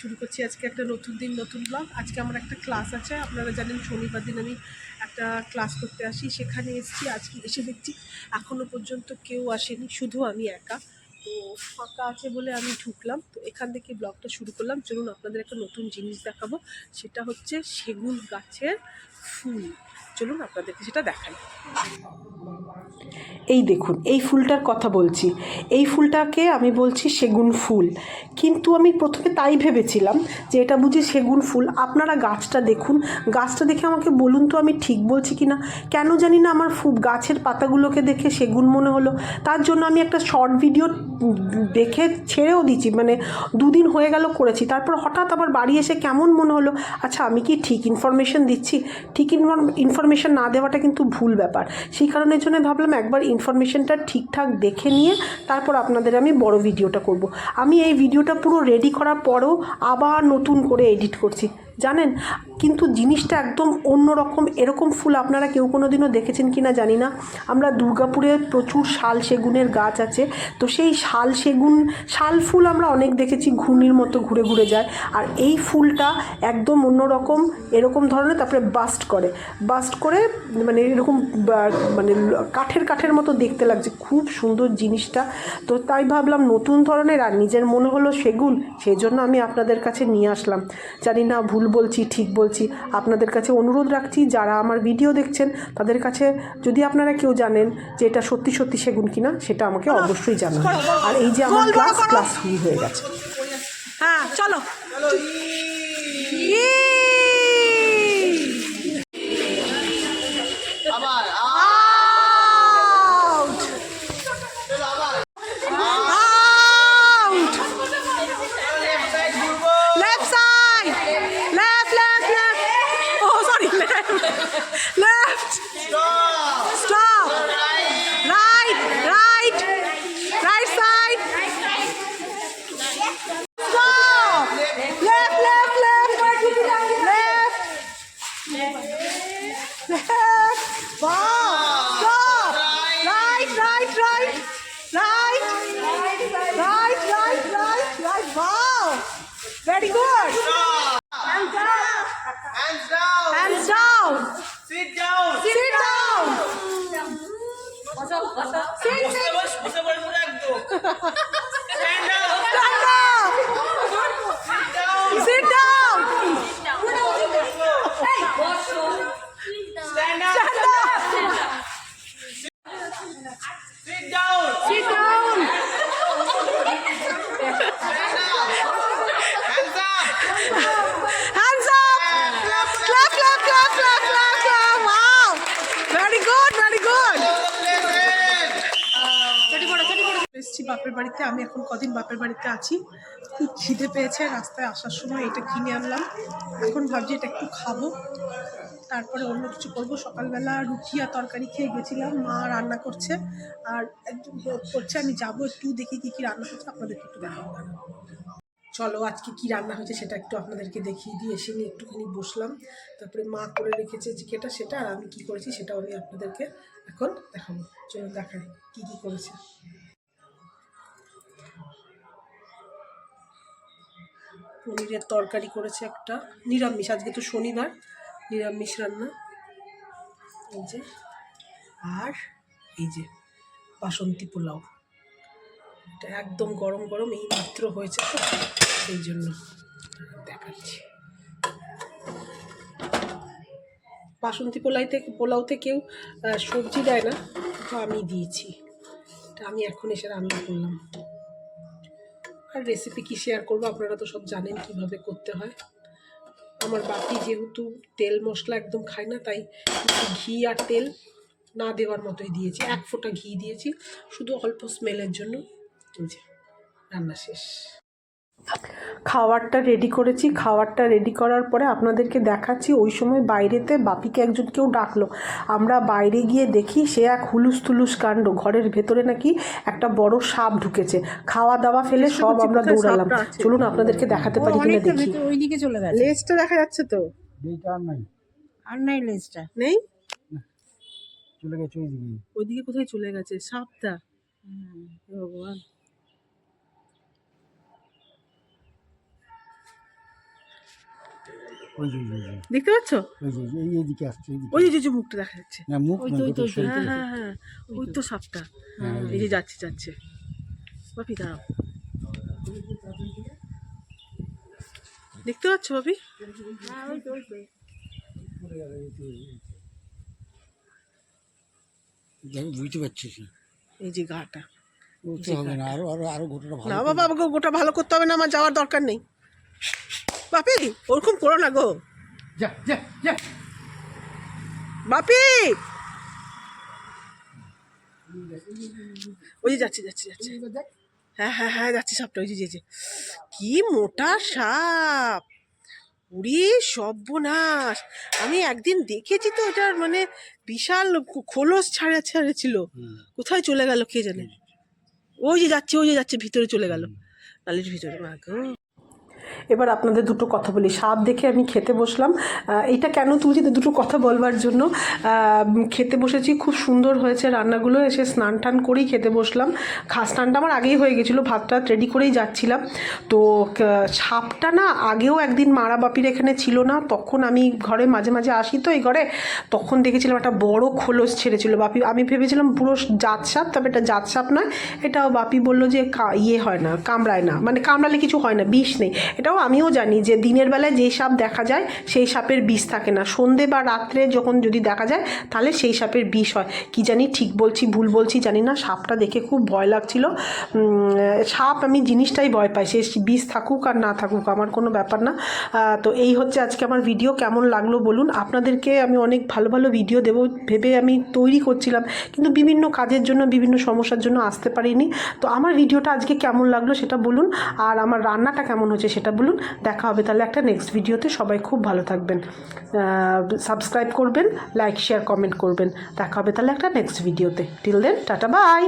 শুরু করছি। আজকে একটা নতুন দিন, নতুন ব্লগ আজকে আমার একটা ক্লাস আছে। আপনারা জানেন, শনিবার দিন আমি একটা ক্লাস করতে আসি। সেখানে এসেছি, আজকে এসে দেখছি এখনও পর্যন্ত কেউ আসেনি। শুধু আমি একা। তো ফাঁকা আছে বলে আমি ঢুকলাম। তো এখান থেকে ব্লগটা শুরু করলাম। চলুন, আপনাদের একটা নতুন জিনিস দেখাবো। সেটা হচ্ছে সেগুন গাছের ফুল। চলুন আপনাদেরকে সেটা দেখাই। এই দেখুন, এই ফুলটার কথা বলছি। এই ফুলটাকে আমি বলছি সেগুন ফুল। কিন্তু আমি প্রথমে তাই ভেবেছিলাম যে এটা বুঝি সেগুন ফুল। আপনারা গাছটা দেখুন। গাছটা দেখে আমাকে বলুন তো আমি ঠিক বলছি কি না কেন জানি না আমার ফু গাছের পাতাগুলোকে দেখে সেগুন মনে হলো। তার জন্য আমি একটা শর্ট ভিডিও দেখে ছেড়েও দিচ্ছি মানে দুদিন হয়ে গেল করেছি। তারপর হঠাৎ আবার বাড়ি এসে কেমন মনে হলো? আচ্ছা আমি কি ঠিক ইনফরমেশন দিচ্ছি? ঠিক ইনফরমেশন না দেওয়াটা কিন্তু ভুল ব্যাপার সেই কারণের জন্য ভাবলাম একবার ইনফরমেশানটা ঠিকঠাক দেখে নিয়ে তারপর আপনাদের আমি বড় ভিডিওটা করব। আমি এই ভিডিওটা পুরো রেডি করার পরও আবার নতুন করে এডিট করছি জানেন? কিন্তু জিনিসটা একদম অন্যরকম, এরকম ফুল আপনারা কেউ কোনো দিনও দেখেছেন কি না জানি না। আমরা দুর্গাপুরে প্রচুর শাল সেগুনের গাছ আছে। তো সেই শাল সেগুন, শাল ফুল আমরা অনেক দেখেছি, ঘূর্ণির মতো ঘুরে ঘুরে যায়। আর এই ফুলটা একদম অন্যরকম, এরকম ধরনের, তারপরে বাস্ট করে। বাস্ট করে মানে এরকম মানে কাঠের কাঠের মতো দেখতে লাগছে। খুব সুন্দর জিনিসটা। তো তাই ভাবলাম নতুন ধরনের আর নিজের মনে হলো সেগুন সেই জন্য আমি আপনাদের কাছে নিয়ে আসলাম। জানি না ভুল বলছি ঠিক বলছি। আপনাদের কাছে অনুরোধ রাখছি যারা আমার ভিডিও দেখছেন তাদের কাছে যদি আপনারা কেউ জানেন যে এটা সত্যি সত্যি সেগুন কিনা সেটা আমাকে অবশ্যই জানান। আর এই যে আমার ক্লাস ক্লাস শুরু হয়ে গেছে। হ্যাঁ চলো। Sit down! sit down বাপের বাড়িতে, আমি এখন কদিন বাপের বাড়িতে আছি। খুব খিদে পেয়েছে রাস্তায় আসার সময়, এটা কিনে আনলাম। এখন ভাবছি এটা একটু খাব। তারপরে অন্য কিছু করব। সকালবেলা রুটি আর তরকারি খেয়ে গেছিলাম, মা রান্না করছে। আর একজন হেল্প করছে আমি যাব একটু, দেখি কী কী রান্না করছে আপনাদেরকে একটু দেখাবো। চলো, আজকে কি রান্না হয়েছে সেটা একটু আপনাদেরকে দেখিয়ে দিয়ে এসে নিয়ে একটুখানি বসলাম। তারপরে মা করে রেখেছে চিকেটা সেটা, আর আমি কি করেছি সেটাও আমি আপনাদেরকে এখন দেখাবো। চলো দেখাই, কি কি করেছে। পনিরের তরকারি করেছে একটা। নিরামিষ, আজকে তো শনিবার, নিরামিষ রান্না। এই যে, আর এই যে বাসন্তী পোলাও। এটা একদম গরম গরম, এই মাত্র হয়েছে তো, সেই জন্য দেখাচ্ছি। বাসন্তী পোলাই থেকে, পোলাওতে কেউ সবজি দেয় না, তো আমি দিয়েছি। এটা আমি এখন এসে রান্না করলাম। আর রেসিপি কি শেয়ার করব? আপনারা তো সব জানেন কীভাবে করতে হয়। আমার বাকি যেহেতু তেল মশলা একদম খায় না, তাই ঘি আর তেল না দেওয়ার মতোই দিয়েছি। এক ফোঁটা ঘি দিয়েছি, শুধু অল্প স্মেলের জন্য। রান্না শেষ। খাবারটা রেডি করেছি। খাবারটা রেডি করার পরে আপনাদেরকে দেখাচ্ছি ওই সময় বাইরেতে বাপিকে একজন কেউ ডাকলো। আমরা বাইরে গিয়ে দেখি সে এক হুলুস তুলুস কাণ্ড। ঘরের ভেতরে নাকি একটা বড় সাপ ঢুকেছে। খাওয়া দাওয়া ফেলে সব আমরা দৌড়ালাম। চলুন আপনাদেরকে দেখাতে পারি কিনা দেখি। ওইদিকে চলে গেছে। লেজটা দেখা যাচ্ছে তো? আর নাই। আর নাই লেজটা। নেই? চলে গেছে ওইদিকে। ওইদিকে কোথায় চলে গেছে? সাপটা। ভগবান। ওই যে ওই যে, দেখতে পাচ্ছ? ওই যে এই আসছে ওই যে যে মুখটা দেখা যাচ্ছে। না মুখ ওই তো, ওই গোটা। হ্যাঁ হ্যাঁ হ্যাঁ ওই তো সাপটা। হ্যাঁ, এই যে যাচ্ছে যাচ্ছে। বাপি দাঁড়াও। দেখতে পাচ্ছ বাপি? আমি বুঝতে পারছিস না এই যে গাটা। ও তো হবে না আরও আরও আরও গোটাটা ভালো না বাবা আমাকে গোটা ভালো করতে হবে না আমার যাওয়ার দরকার নেই। বাপি ওরকম করো না গো। বাপি! ওই যে যাচ্ছে যাচ্ছে যাচ্ছে। হ্যাঁ হ্যাঁ হ্যাঁ যাচ্ছে সাপটা ওই যে যে। কি মোটা সাপ! উড়ি সর্বনাশ! আমি একদিন দেখেছি তো ওটার মানে বিশাল খোলস ছাড়া ছাড়া ছিল। কোথায় চলে গেল কে জানে? ওই যে যাচ্ছে ওই যে যাচ্ছে ভিতরে চলে গেল। নালির ভিতরে মা গো। এবার আপনাদের দুটো কথা বলি। সাপ দেখে আমি খেতে বসলাম। এইটা কেন তুলছি দুটো কথা বলবার জন্য? খেতে বসেছি, খুব সুন্দর হয়েছে রান্নাগুলো। এসে স্নান টান করেই খেতে বসলাম। খা, স্নানটা আমার আগেই হয়ে গেছিল, ভাতটা রেডি করেই যাচ্ছিলাম। তো সাপটা না আগেও একদিন মারা বাপির এখানে ছিল না, তখন আমি ঘরে মাঝে মাঝে আসি তো এই ঘরে, তখন দেখেছিলাম একটা বড় খোলস ছেড়েছিল বাপি। আমি ভেবেছিলাম পুরো জাত সাপ, তবে এটা জাত সাপ নয়, এটাও বাপি বলল যে ইয়ে হয় না, কামড়ায় না। মানে কামড়ালে কিছু হয় না, বিষ নেই। এটাও আমিও জানি যে দিনের বেলায় যেই সাপ দেখা যায়, সেই সাপের বিষ থাকে না। সন্ধে বা রাত্রে যখন যদি দেখা যায়, তাহলে সেই সাপের বিষ হয়। কি জানি ঠিক বলছি, ভুল বলছি জানি না। সাপটা দেখে খুব ভয় লাগছিল। সাপ আমি জিনিসটাই ভয় পাই, সে বিষ থাকুক আর না থাকুক, আমার কোনো ব্যাপার না। তো এই হচ্ছে আজকে আমার ভিডিও, কেমন লাগল বলুন। আপনাদেরকে আমি অনেক ভালো ভালো ভিডিও দেবো ভেবে আমি তৈরি করছিলাম। কিন্তু বিভিন্ন কাজের জন্য, বিভিন্ন সমস্যার জন্য আসতে পারিনি। তো আমার ভিডিওটা আজকে কেমন লাগল সেটা বলুন। আর আমার রান্নাটা কেমন হচ্ছে সেটা বলুন, দেখা হবে তাহলে একটা নেক্সট ভিডিওতে সবাই খুব ভালো থাকবেন। সাবস্ক্রাইব করবেন লাইক শেয়ার কমেন্ট করবেন। দেখা হবে তাহলে একটা নেক্সট ভিডিওতে টিল দেন টাটা বাই